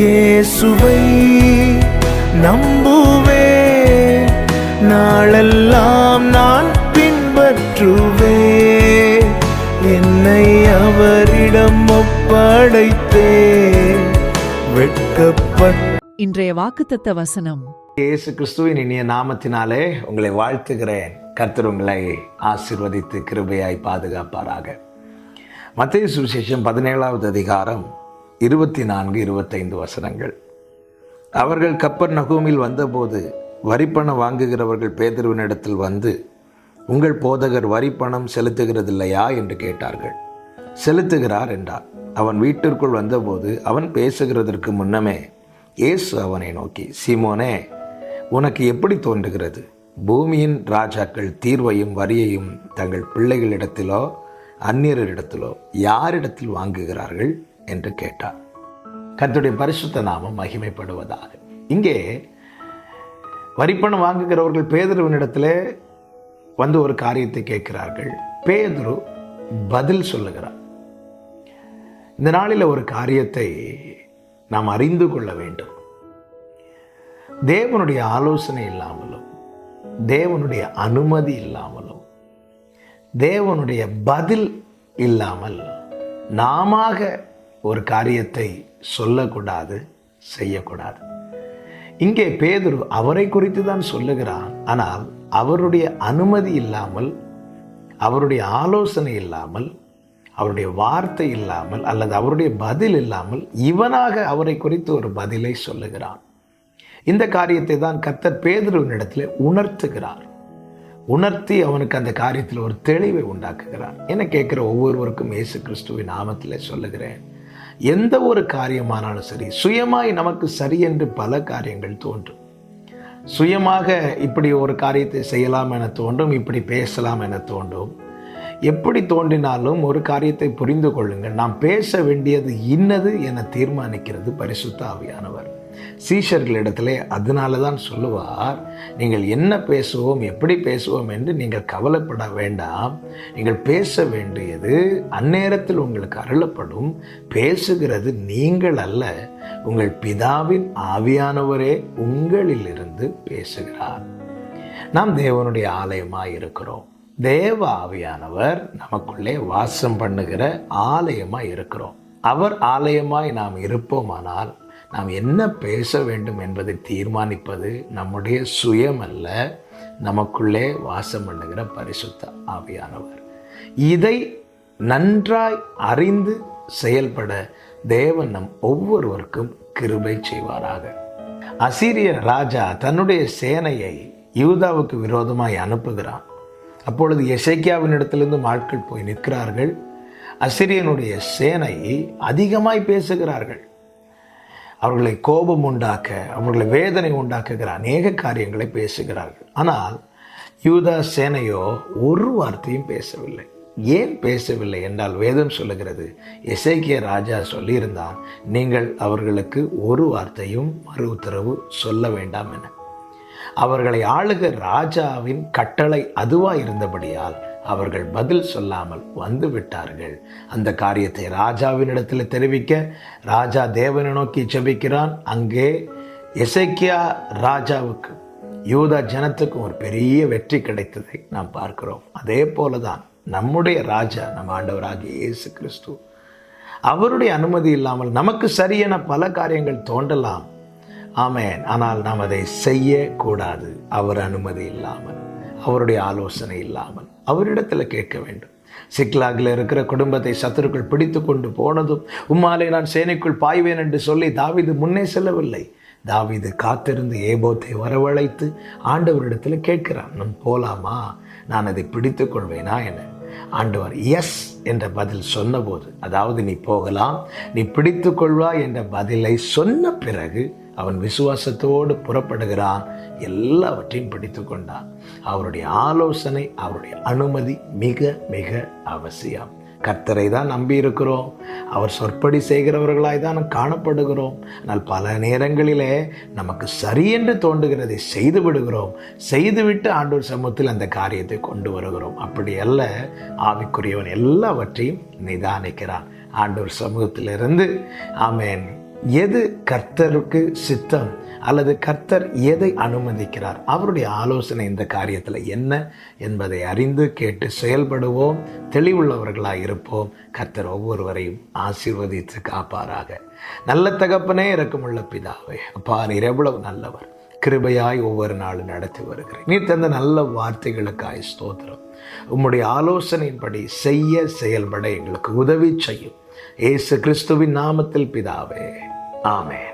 இயேசுவை நம்புவேன் நாளெல்லாம் நான் பின்பற்றுவேன் என்னை அவரிடம் ஒப்படைத்தேன். வெட்கப்பட்ட இன்றைய வாக்குத்தத்த வசனம். இயேசு கிறிஸ்துவின் இனிய நாமத்தினாலே உங்களை வாழ்த்துகிறேன். கர்த்தர் உங்களை ஆசிர்வதித்து கிருபையாய் பாதுகாப்பாராக. மத்திய சுவிசேஷம் பதினேழாவது அதிகாரம் இருபத்தி நான்கு இருபத்தைந்து வசனங்கள். அவர்கள் கப்பர் நகூமில் வந்தபோது வரிப்பணம் வாங்குகிறவர்கள் பேதர்வினிடத்தில் வந்து உங்கள் போதகர் வரிப்பணம் செலுத்துகிறதில்லையா? என்று கேட்டார்கள். செலுத்துகிறார் என்றார். அவன் வீட்டிற்குள் வந்தபோது அவன் பேசுகிறதற்கு முன்னமே இயேசு அவனை நோக்கி சீமோனே உனக்கு எப்படி தோன்றுகிறது? பூமியின் ராஜாக்கள் தீர்வையும் வரியையும் தங்கள் பிள்ளைகளிடத்திலோ அந்நியரிடத்திலோ யாரிடத்தில் வாங்குகிறார்கள்? என்று கேட்டார். கத்துடைய பரிசுத்த நாமம் மகிமைப்படுவதாக. இங்கே வரிப்பணம் வாங்குகிறவர்கள் பேதருவனிடத்தில் வந்து ஒரு காரியத்தை கேட்கிறார்கள். பேதுரு பதில் சொல்லுகிறார். இந்த நாளில் ஒரு காரியத்தை நாம் அறிந்து கொள்ள வேண்டும். தேவனுடைய ஆலோசனை இல்லாமலும் தேவனுடைய அனுமதி இல்லாமலும் தேவனுடைய பதில் இல்லாமல் நாம ஒரு காரியத்தை சொல்லக்கூடாது செய்யக்கூடாது. இங்கே பேதுரு அவரை குறித்து தான் சொல்லுகிறான். ஆனால் அவருடைய அனுமதி இல்லாமல் அவருடைய ஆலோசனை இல்லாமல் அவருடைய வார்த்தை இல்லாமல் அல்லது அவருடைய பதில் இல்லாமல் இவனாக அவரை குறித்து ஒரு பதிலை சொல்லுகிறான். இந்த காரியத்தை தான் கத்தர் பேதுருவினிடத்தில் உணர்த்துகிறார். உணர்த்தி அவனுக்கு அந்த காரியத்தில் ஒரு தெளிவை உண்டாக்குகிறார். என கேட்குற ஒவ்வொருவருக்கும் இயேசு கிறிஸ்துவின் நாமத்தில் சொல்லுகிறேன். எந்த ஒரு காரியமானாலும் சரி சுயமாய் நமக்கு சரி என்று பல காரியங்கள் தோன்றும். சுயமாக இப்படி ஒரு காரியத்தை செய்யலாம் என தோன்றும் இப்படி பேசலாம் என தோன்றும். எப்படி தோன்றினாலும் ஒரு காரியத்தை புரிந்து கொள்ளுங்கள். நாம் பேச வேண்டியது இன்னது என தீர்மானிக்கிறது பரிசுத்த ஆவியானவர். சீஷர்களிடத்திலே அதனால தான் சொல்லுவார் நீங்கள் என்ன பேசுவோம் எப்படி பேசுவோம் என்று நீங்கள் கவலைப்பட வேண்டாம். நீங்கள் பேச வேண்டியது அந்நேரத்தில் உங்களுக்கு அருளப்படும். பேசுகிறது நீங்கள் அல்ல உங்கள் பிதாவின் ஆவியானவரே உங்களிலிருந்து பேசுகிறார். நாம் தேவனுடைய ஆலயமாக இருக்கிறோம். தேவ ஆவியானவர் நமக்குள்ளே வாசம் பண்ணுகிற ஆலயமாக இருக்கிறோம். அவர் ஆலயமாய் நாம் இருப்போமானால் நாம் என்ன பேச வேண்டும் என்பதை தீர்மானிப்பது நம்முடைய சுயம் அல்ல நமக்குள்ளே வாசம் பண்ணுகிற பரிசுத்த ஆவியானவர். இதை நன்றாய் அறிந்து செயல்பட தேவன் நம் ஒவ்வொருவருக்கும் கிருபை செய்வாராக. அசீரிய ராஜா தன்னுடைய சேனையை யூதாவுக்கு விரோதமாய் அனுப்புகிறான். அப்பொழுது எசைக்கியாவின் இடத்திலிருந்து ஆட்கள் போய் நிற்கிறார்கள். அசிரியனுடைய சேனை அதிகமாய் பேசுகிறார்கள். அவர்களை கோபம் உண்டாக்க அவர்களை வேதனை உண்டாக்குகிற அநேக காரியங்களை பேசுகிறார்கள். ஆனால் யூதா சேனையோ ஒரு வார்த்தையும் பேசவில்லை. ஏன் பேசவில்லை என்றால் வேதம் சொல்லுகிறது எசைக்கிய ராஜா சொல்லியிருந்தான் நீங்கள் அவர்களுக்கு ஒரு வார்த்தையும் மறு உத்தரவு சொல்ல வேண்டாம் என. அவர்களை ஆளுக ராஜாவின் கட்டளை அதுவா இருந்தபடியால் அவர்கள் பதில் சொல்லாமல் வந்து விட்டார்கள். அந்த காரியத்தை ராஜாவினிடத்தில் தெரிவிக்க ராஜா தேவனை நோக்கி செபிக்கிறான். அங்கே எசைக்கியா ராஜாவுக்கு யூதா ஜனத்துக்கும் ஒரு பெரிய வெற்றி கிடைத்ததை நாம் பார்க்கிறோம். அதே போல தான் நம்முடைய ராஜா நம் ஆண்டவராகிய இயேசு கிறிஸ்து. அவருடைய அனுமதி இல்லாமல் நமக்கு சரியென பல காரியங்கள் தோன்றலாம். ஆமேன். ஆனால் நாம் அதை செய்யக்கூடாது. அவர் அனுமதி இல்லாமல். அவருடைய ஆலோசனை இல்லாமல் அவரிடத்தில் கேட்க வேண்டும். சிக்லாகில் இருக்கிற குடும்பத்தை சத்துருக்கள் பிடித்து கொண்டு போனதும் உம்மாலே நான் சேனைக்குள் பாய்வேன் என்று சொல்லி தாவீது முன்னே செல்லவில்லை. தாவீது காத்திருந்து ஏபோத்தை வரவழைத்து ஆண்டவரிடத்தில் கேட்கிறான் நான் போலாமா? நான் அதை பிடித்து கொள்வேனா என. ஆண்டவர் எஸ் என்ற பதில் சொன்னபோது அதாவது நீ போகலாம் நீ பிடித்து கொள்வா என்ற பதிலை சொன்ன பிறகு அவன் விசுவாசத்தோடு புறப்படுகிறான் எல்லாவற்றையும் பிடித்து கொண்டான். அவருடைய ஆலோசனை அவருடைய அனுமதி மிக மிக அவசியம். கர்த்தரை தான் நம்பி இருக்கிறோம். அவர் சொற்படி செய்கிறவர்களாய் தான் காணப்படுகிறோம். ஆனால் பல நேரங்களிலே நமக்கு சரி என்று தோன்றுகிறதை செய்து விடுகிறோம். செய்துவிட்டு ஆண்டோர் சமூகத்தில் அந்த காரியத்தை கொண்டு வருகிறோம். அப்படி அல்ல ஆவிக்குரியவன் எல்லாவற்றையும் நிதானிக்கிறான். ஆண்டோர் சமூகத்திலிருந்து ஆமேன். எது கர்த்தருக்கு சித்தம்? அல்லது கர்த்தர் எதை அனுமதிக்கிறார்? அவருடைய ஆலோசனை இந்த காரியத்தில் என்ன என்பதை அறிந்து கேட்டு செயல்படுவோம் தெளிவுள்ளவர்களாக இருப்போம். கர்த்தர் ஒவ்வொருவரையும் ஆசீர்வதித்து காப்பாராக. நல்ல தகப்பனே இறக்கமுள்ள பிதாவே அப்பா நீர் எவ்வளவு நல்லவர். கிருபையாய் ஒவ்வொரு நாளும் நடத்தி வருகிறேன் நீ தந்த நல்ல வார்த்தைகளுக்காய் ஸ்தோத்திரம். உம்முடைய ஆலோசனையின்படி செய்ய செயல்பட எங்களுக்கு உதவி செய்யும். ஏசு கிறிஸ்துவின் நாமத்தில் பிதாவே ஆமே